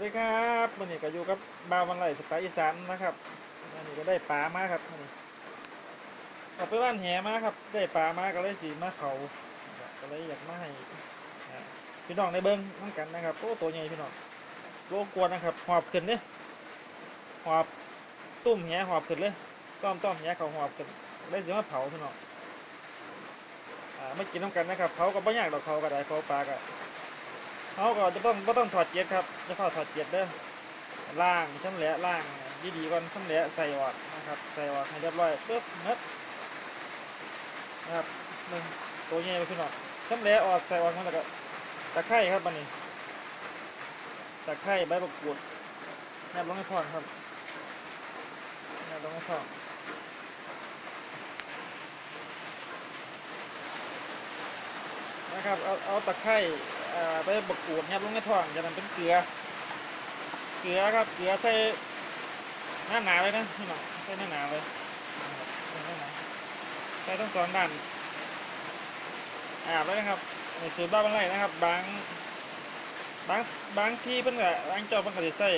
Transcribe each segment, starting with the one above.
วัสดีครับวันนี้ก็อยู่กับบ่าววันไหลสไตล์อีสานนะครับวันนี้ก็ได้ปลามาครับวันนี้ออกไปบ้านแหมาครับ ได้ปลามาก็เลยสีมาเขาก็เลยอยากมาให้พี่น้องในเบิ้งน้ำกันนะครับโอ้ตัวใหญ่พี่น้องโลกวนนะครับหอบขึ้นเนี่ยหอบตุ้มแหหอบขึ้นเลยต้อมต้อมแหเขาหอบขึ้นเลยสีมาเผาพี่น้องไม่กินน้ำกันนะครับเผาก็ไม่ยากดอกเขาก็ได้เผาปลาก็ เขาก็จะต้องก็ต้องถอดเกียร์ครับจะเข้าถอดเกียร์เด้อล่างช่ำแหละล่างดีๆก่อนช่ำแหละใส่ออกนะครับ ใส่ออกให้เรียบร้อยปึ๊บนัดนะครับหนึ่งตัวใหญ่ไปขึ้นหน่อยช่ำแหละออกใส่ออกมันแล้วก็ตะไคร้ครับบันนี้ตะไคร้ใบมะกรูดแนบลงให้พอนครับแนบลงให้พอนนะครับเอาเอาตะไคร้ เอ่อไปบกกูดยัดลงในท้องจากนั้นเป็นเกลือ เกลือครับ เกลือใส่หน้าหนาเลยนะพี่น้องใส่หน้าหนาเลยใส่หน้าหนาใส่ทั้งสองด้านอาบเลยนะครับในสูตรบ้านอะไรนะครับ บางบางบางที่เพิ่นก็บางเจ้าเพิ่นก็สิใส่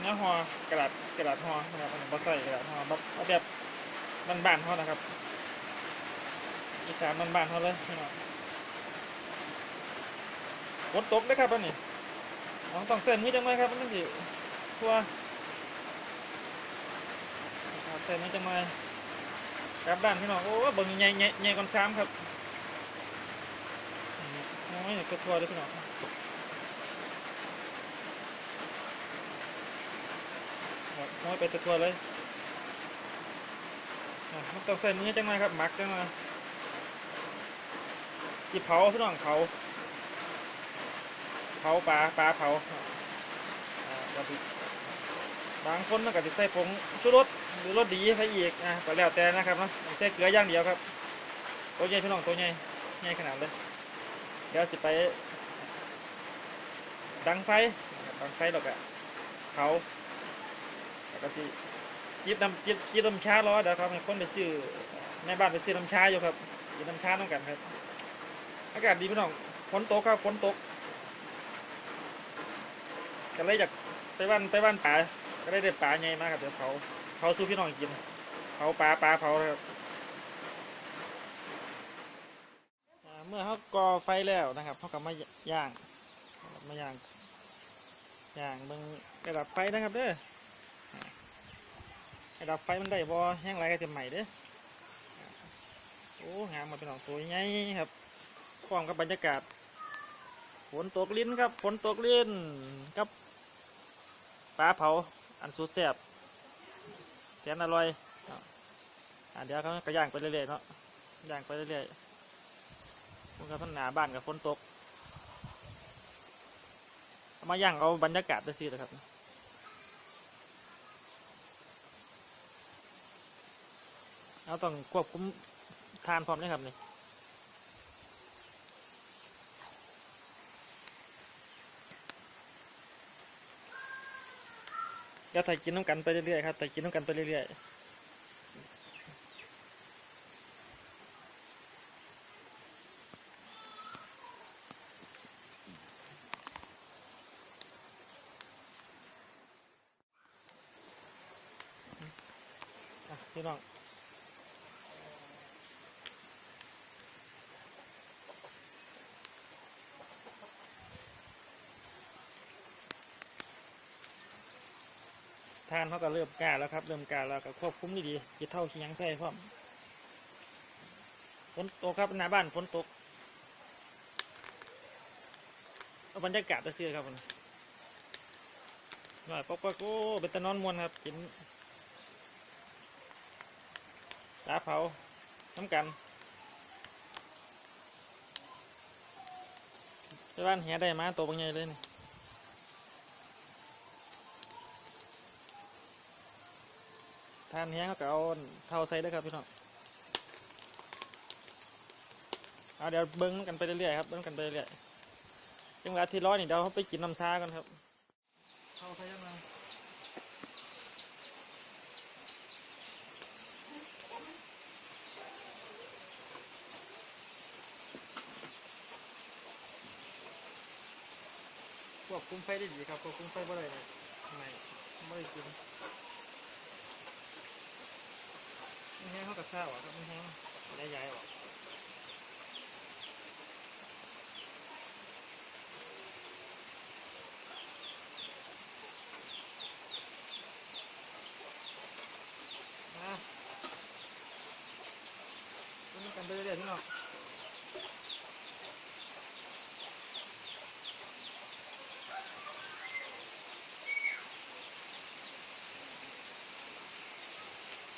เนื้อห่อกระดาษกระดาษห่อนะครับเพิ่นบ่ใส่กระดาษห่อแบบแบบบ้านๆเฮานะครับอีสานบ้านๆเฮาเลยพี่น้อง ฝนตกนะครับอันนี้ต้องต้องเส้นนี้จังไหมครับมันต้องสิทั่วเส้นนี้จังไหมกลับด้านพี่น้องโอ้เบิ่งใหญ่ใหญ่ใหญ่กว่าซ้ำครับนี่โอ้ยก็ทั่วเลยพี่น้องครับโอ้ยไปทั่วเลยมันต้องเส้นนี้จังไหมครับหมักจังไหมจีเผาพี่น้องเผา ผาปลาปลาเผาบางคนก็จะใส่ผงชูรสหรือรสดีใส่อีกอะก็แล้วแต่นะครับเนาะใส่เกลืออย่างเดียวครับตัวใหญ่พี่น้องตัวใหญ่ใหญ่ขนาดเลยเดี๋ยวสิไป ดังไฟดังไฟแล้วก็เผาแล้วก็สิจิบน้ำจิบจิบน้ำชารอเดี๋ยวครับให้คนไปซื้อในบ้านไปซื้อน้ำชาอยู่ครับกินน้ำชาต้องกันครับ อากาศดีพี่น้องฝนตกครับฝนตก ก็เลยอยากไปบ้านไปบ้านป่าก็ได้ได้ปลาใหญ่มากครับเดี๋ยวเผาเผาสู้พี่น้องกินเผาปลาปลาเผาครับเมื่อเขาก่อไฟแล้วนะครับเขาก็มาย่างมาย่างย่างเบิ่งระดับไฟนะครับเด้ออ่าระดับไฟมันได้บ่แห้งไรก็จะใหม่เด้อโอ้งามมาเป็นของตัวใหญ่ครับพร้อมกับบรรยากาศฝนตกลิ้นครับฝนตกลิ้นกับ ปลาเผาอันสุดแซ่บแสนอร่อยอ่าเดี๋ยวเขาก็ย่างไปเรื่อยๆเนาะย่างไปเรื่อยๆมันก็พันหนาบ้านกับฝนตกมาย่างเอาบรรยากาศได้สินะครับเราต้องควบคุมทานพร้อมนะครับนี่ ก็ถ่ายกินน้ำกันไปเรื่อยๆครับถ่ายกินน้ำกันไปเรื่อยๆอะพี่น้องานเขาก็เริ่มกล้าแล้วครับ เริ่มกล้าแล้วก็ควบคุมดีๆจะเท่าขี้ยังใส่พร้อมฝนตกครับหน้าบ้านฝนตกบรรยากาศจะเสื้อครับผมหน่อยป๊อกป๊อกโอ้เป็นตะนอนมวนครับกินปลาเผาน้ำกันไปบ้านเหียได้มาตัวบางใหญ่เลยนี่ ทนแห้งก็เอาเท่าใส่ได้ครับพี่น้องเอาเดี๋ยวเบิ้งกันไปเรื่อยๆครับเบิ้งกันไปเรื่อยๆจังหวะที่ร้อนนี่เดี๋ยวเราไปกินน้ำชากันครับเท่าใส่ยังไงควบคุมไฟได้ดีครับควบคุมไฟบ่ได้เลยไม่ไม่ได้กิน ไม่แห้งเท่ากับข้าวอะครับไม่แห้งได้ย้ายออกนะตัวนี้กันไปเรื่อยๆพี่น้อง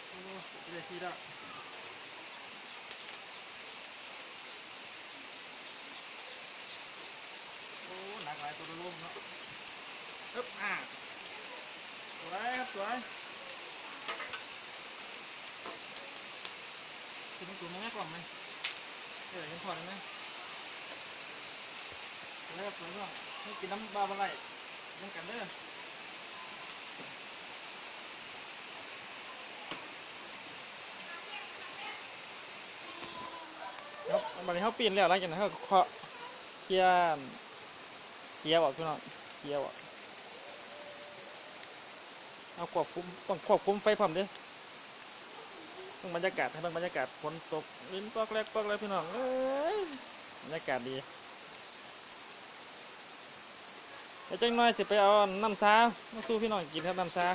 โอ้เรียกที่ละ โอ้หนักหลายตัวลุ่มเนาะอึ๊บอ่าสวยครับสวยกินมันตัวนี้ก่อนไหมเดี๋ยวยังพอได้ไหมสวยครับสวยก่อนให้กินน้ำบาบะไรยังกันเด้อครับบัดนี้เขาปีนแล้วหลังจากนั้นเขาเคาะเกียร์ เกียร์บอกพี่น้องเกียร์บอกเอาควบคุมต้องควบคุมไฟพร้อมเด้ต้องบรรยากาศให้เบิ่งบรรยากาศฝนตกลิ้นปอกแรกปอกแรกพี่น้องเอ้ยบรรยากาศดีเดี๋ยวจังน้อยสิไปเอาน้ำซามาสู้พี่น้องกินครับน้ำซา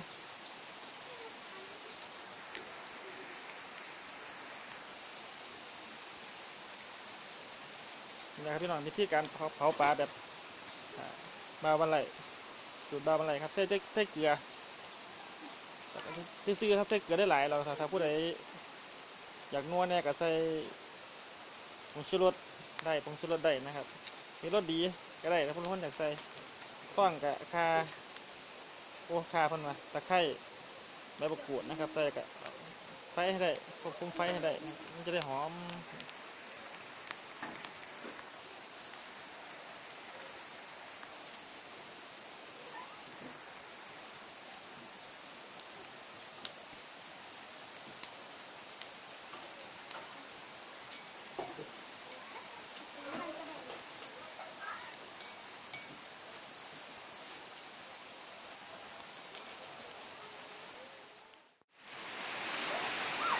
นี่นะครับพี่น้องวิธีการเผาปลาแบบ อ่าบันไหลสูตรบาวันไหลครับใส่ใส่ใส่เกลือซื้อครับใส่เกลือได้หลายเราถ้าผู้ใดอยากนัวเนี่ยก็ใส่ผงชูรสได้ผงชูรสได้นะครับมีรสดีก็ได้ถ้าผู้คนอยากใส่ต้องกับคาโอ้คาพันมาตะไคร้ใบมะกรูดนะครับใส่กับไฟให้ได้ควบคุมไฟให้ได้มันจะได้หอม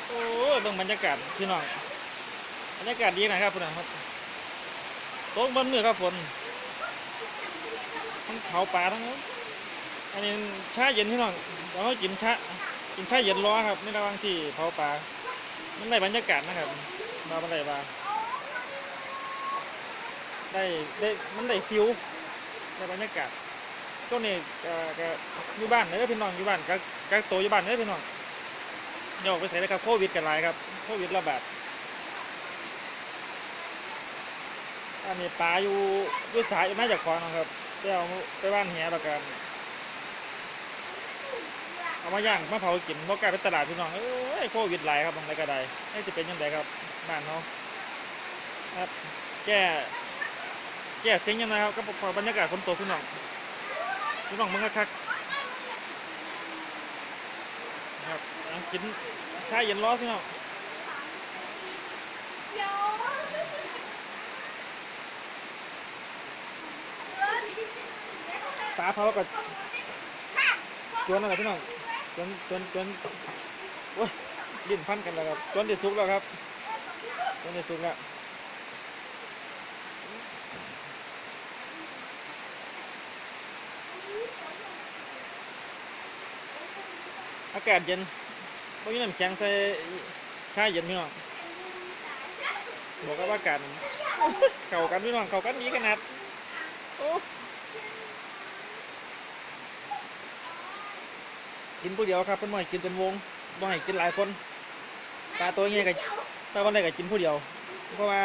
โอ้ย เบิ่งบรรยากาศพี่น้องบรรยากาศดีนะครับพี่น้องครับตกบนมือครับฝนทั้งเขาป่าทั้งนั้นอันนี้ชาเย็นพี่น้องเราก็กินชากินชาเย็นร้อครับในระหว่างที่เผาป่ามันได้บรรยากาศนะครับมาบันไดมาได้ได้มันได้ฟิวได้บรรยากาศก็นี่ก็อยู่บ้านเด้อพี่น้องอยู่บ้านก็ก็โตอยู่บ้านเด้อพี่น้อง อย่าออกไปใส่เลยครับโควิดกันหลายครับโควิดระบาดอันนี้ปลาอยู่ด้วยสายอยู่น่าจะคลองนะครับไปเอาไปบ้านเหียแล้วกันเอามาย่างมาเผากินเพราะกลายเป็นตลาดพี่น้องเอ้ยโควิดหลายครับบางไรก็ได้นี่จะเป็นยังไงครับบ้านเขาครับแก้แก้เสียงยังไงครับก็พอบรรยากาศฝนตกพี่น้องพี่น้องมึงก็คัก ครับอะ กินชาเย็นร้อนพี่น้องตาเผากับจวนอะไรพี่น้องจวนจวนจวนโอ้ยลิ้นพันกันแล้วครับจวนเด็ดสุกแล้วครับจวนเด็ดสุกแล้วอากาศเย็น ไม่มีน้ำแข็งใส่ชาเย็นพี่น้องบอกกับว่ากาศเข้ากันพี่น้องเข้ากันดีขนาดโอ้กินผู้เดียวครับเพิ่นบ่ให้กินเป็นวงบ่ให้กินหลายคนปลาตัวเงี้ยกับปลาวันใดก็กินผู้เดียว เพราะว่า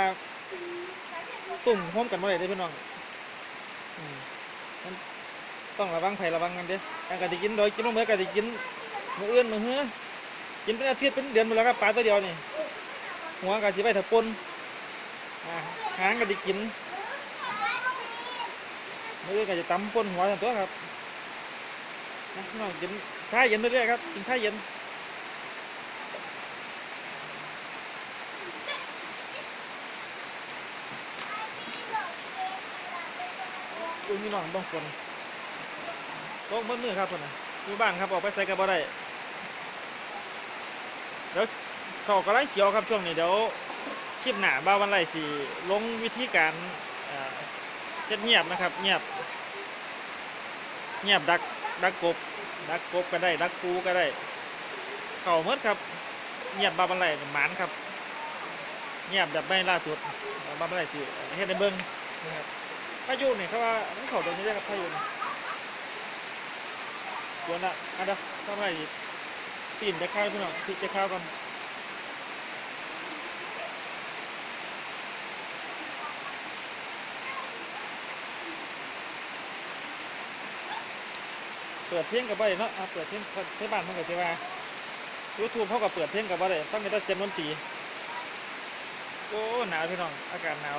ตุ่มพร้อมกันบ่ได้เด้อพี่น้องมันต้องระวังไผระวังกันเด้อการกะสิกินโดยกินมือนกะสิกินมื้ออื่นมื้อเฮือ กินเป็นอาทิตย์เป็นเดือนหมดแล้วครับปลาตัวเดียวนี่หัวกะสิไว้ถ้าปนหางกะสิกินมื้ออื่นก็จะตำปนหัวซั่นตัวครับน้องกินชาเย็นเรื่อยๆครับกินชาเย็นอุ้ยนี่น้องต้องฝนตกมืดมือครับคนน่ะอยู่บ้านครับออกไปใส่กระบอกได้ เดี๋ยวเขากำลังเกี่ยวครับช่วงนี้เดี๋ยวคลิปหน้าบ้าวันไรสิลงวิธีการเอ่อเฮ็ดเงียบนะครับ เงียบ เงียบดักดักกบดักกบก็ได้ดักปูก็ได้ เข่าเมดครับ เงียบบ้าวันไรหมานครับ เงียบแบบไม่ล่าสุดบ้าวันไรสิเฮ็ดในเบิ้งนะครับพายุเนี่ยเขาว่าเขาตรงนี้ได้ครับพายุนี่วนละอะเดี๋ยวทำอะไรอีก ปีนจะข้าพี่น้องปีนจะเข้ากันเปิดเพลงกับบ่ได้เนาะเปิดเพลงเทศบาลมันก็จะว่ายูทูบเขาก็เปิดเพลงกับบ่ได้ต้องมีแต่เสียงดนตรีโอ้หนาวพี่น้อง อากาศหนาว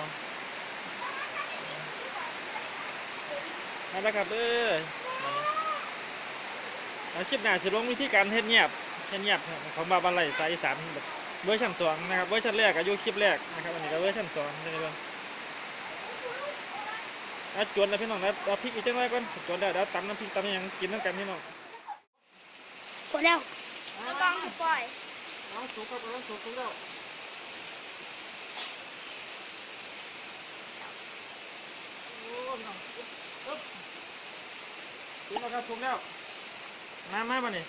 นั่นแหละครับเออมาคลิปหน้าสิลงวิธีการเฮ็ดเงียบ เฮ็ดเงียบของบาบันไลสายอีสานแบบเวอร์ชันสองนะครับเวอร์ชันแรกอายุคลิปแรกนะครับอันนี้ก็เวอร์ชันสองนี่นะครับอะจวนนะพี่น้องนะเอาพริกอีกจังไรก่อนจวนแล้วเดี๋ยวตำน้ำพริกตำอิหยังกินน้ำกันพี่น้องหมดแล้วไม่ต้องปล่อยเอาสุกครับเอาสุกสุกแล้วโอ้พี่น้องอึ๊บอึ๊บสุกแล้วครับสุกแล้วน้ำมาบ่นี่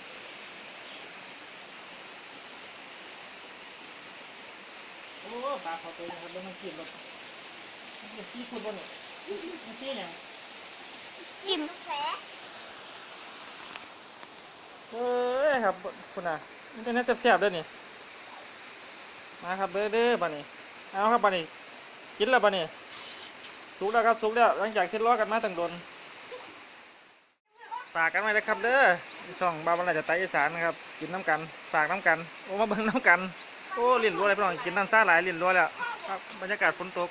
อ้ปลาเขาตัวยังครับเดี๋ยวมันกินแบบมันจะขี้คุณบ่เนี่ยมันขี้หยังจิ้มแผลเอ้ยครับคุณอะมันเป็นเนื้อแซ่บๆด้วยนี่มาครับเด้อเด้อบัดนี้เอาครับบัดนี้กินแล้วบัดนี้สุกแล้วครับสุกแล้วหลังจากที่รอกันมาตั้งโดนฝากกันไว้นะครับเด้อช่องบ้าบันไรจะไตอีสานนะครับ กินน้ำกัน ฝากน้ำกัน โอ้มาเบิ่งน้ำกัน โอ้เลียนรัวอะไรพี่น้องกินน้ำซ่าหลายเลียนรัวแล้วครับบรรยากาศฝนตก